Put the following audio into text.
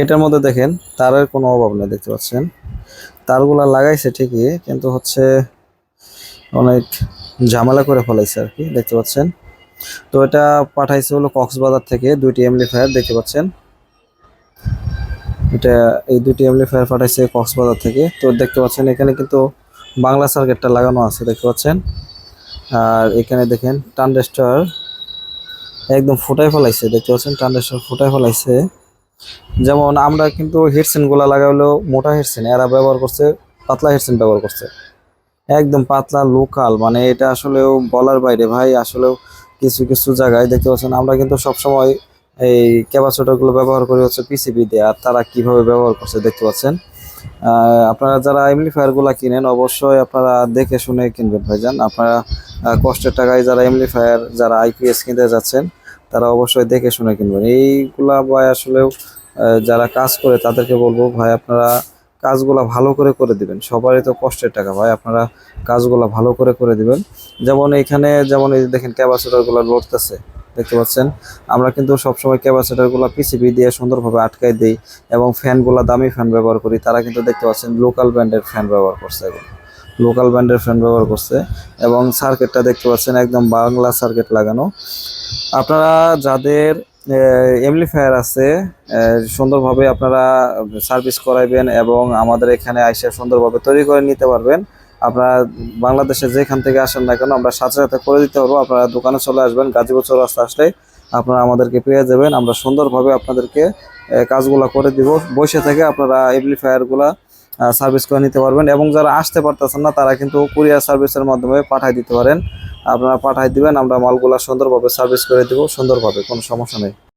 এটার মধ্যে দেখেন, তারের কোনো অভাব নেই, দেখতে পাচ্ছেন। তারগুলা লাগাইছে ঠিকই, কিন্তু হচ্ছে অনেক ঝামেলা করে ফেলাইছে আর কি, দেখতে পাচ্ছেন। তো এটা পাঠাইছে হলো কক্সবাজার থেকে দুইটি এমপ্লিফায়ার দেখতে পাচ্ছেন। এটা এই দুটি এমপ্লিফায়ার পাঠাইছে কক্সবাজার থেকে। তো দেখতে পাচ্ছেন, এখানে কিন্তু বাংলা সার্কিটটা লাগানো আছে, দেখতে পাচ্ছেন। আর এখানে দেখেন, ট্রানজিস্টর একদম ফুটাই ফেলাইছে, দেখতে পাচ্ছেন, ট্রানজিস্টর ফুটাই ফেলাইছে। যেমন আমরা কিন্তু হেডসেনগুলা লাগাইলেও মোটা হেডসেন, এরা ব্যবহার করছে, পাতলা হেডসেন ব্যবহার করছে। একদম পাতলা লোকাল মানে এটা আসলেও বলার বাইরে। ভাই, আসলেও কিছু কিছু জায়গায় দেখতে পাচ্ছেন, আমরা কিন্তু সবসময় এই ক্যাপাসিটরগুলো ব্যবহার করি হচ্ছে পিসিবি দিয়ে, আর তারা কীভাবে ব্যবহার করছে দেখতে পাচ্ছেন। আপনারা যারা এমপ্লিফায়ারগুলা কিনেন, অবশ্যই আপনারা দেখে শুনে কিনবেন, ভাইজান। আপনারা কষ্টের টাকায় যারা এমপ্লিফায়ার যারা আইপিএস কিনতে যাচ্ছেন তারা অবশ্যই দেখে শুনে কিনবেন। এইগুলা ভাই আসলেও যারা কাজ করে তাদেরকে বলব, ভাই আপনারা কাজগুলা ভালো করে করে দিবেন। সবারই তো কষ্টের টাকা ভাই, আপনারা কাজগুলা ভালো করে করে দিবেন। যেমন এখানে, যেমন এই দেখেন ক্যাপাসিটারগুলা লড়তেছে দেখতে পাচ্ছেন? আমরা কিন্তু সবসময় ক্যাপাসিটারগুলা পিসিবি দিয়ে সুন্দরভাবে আটকাই দিই এবং ফ্যানগুলা দামি ফ্যান ব্যবহার করি। তারা কিন্তু দেখতে পাচ্ছেন লোকাল ব্র্যান্ডের ফ্যান ব্যবহার করছে এখন। লোকাল ব্র্যান্ডের ফ্যান ব্যবহার করছে এবং সার্কিটটা দেখতে পাচ্ছেন একদম বাংলা সার্কিট লাগানো। আপনারা যাদের এমপ্লিফায়ার আছে সুন্দরভাবে আপনারা সার্ভিস করাইবেন এবং আমাদের এখানে আইসে সুন্দরভাবে তৈরি করে নিতে পারবেন। আপনারা বাংলাদেশে যেখান থেকে আসেন না কেন, আমরা সাথে সাথে করে দিতে পারব। আপনারা দোকানে চলে আসবেন, গাজীপুর চৌরাস্তা আসলে আপনারা আমাদেরকে পেয়ে যাবেন। আমরা সুন্দরভাবে আপনাদেরকে কাজগুলো করে দিব। বসে থেকে আপনারা এমপ্লিফায়ারগুলা সার্ভিস করে নিতে পারবেন এবং যারা আসতে পারতেছেন না, তারা কিন্তু কুরিয়ার সার্ভিসের মাধ্যমে পাঠাই দিতে পারেন। আপনারা পাঠাই দিবেন, আমরা মালগুলা সুন্দরভাবে সার্ভিস করে দিব। সুন্দরভাবে কোনো সমস্যা নেই।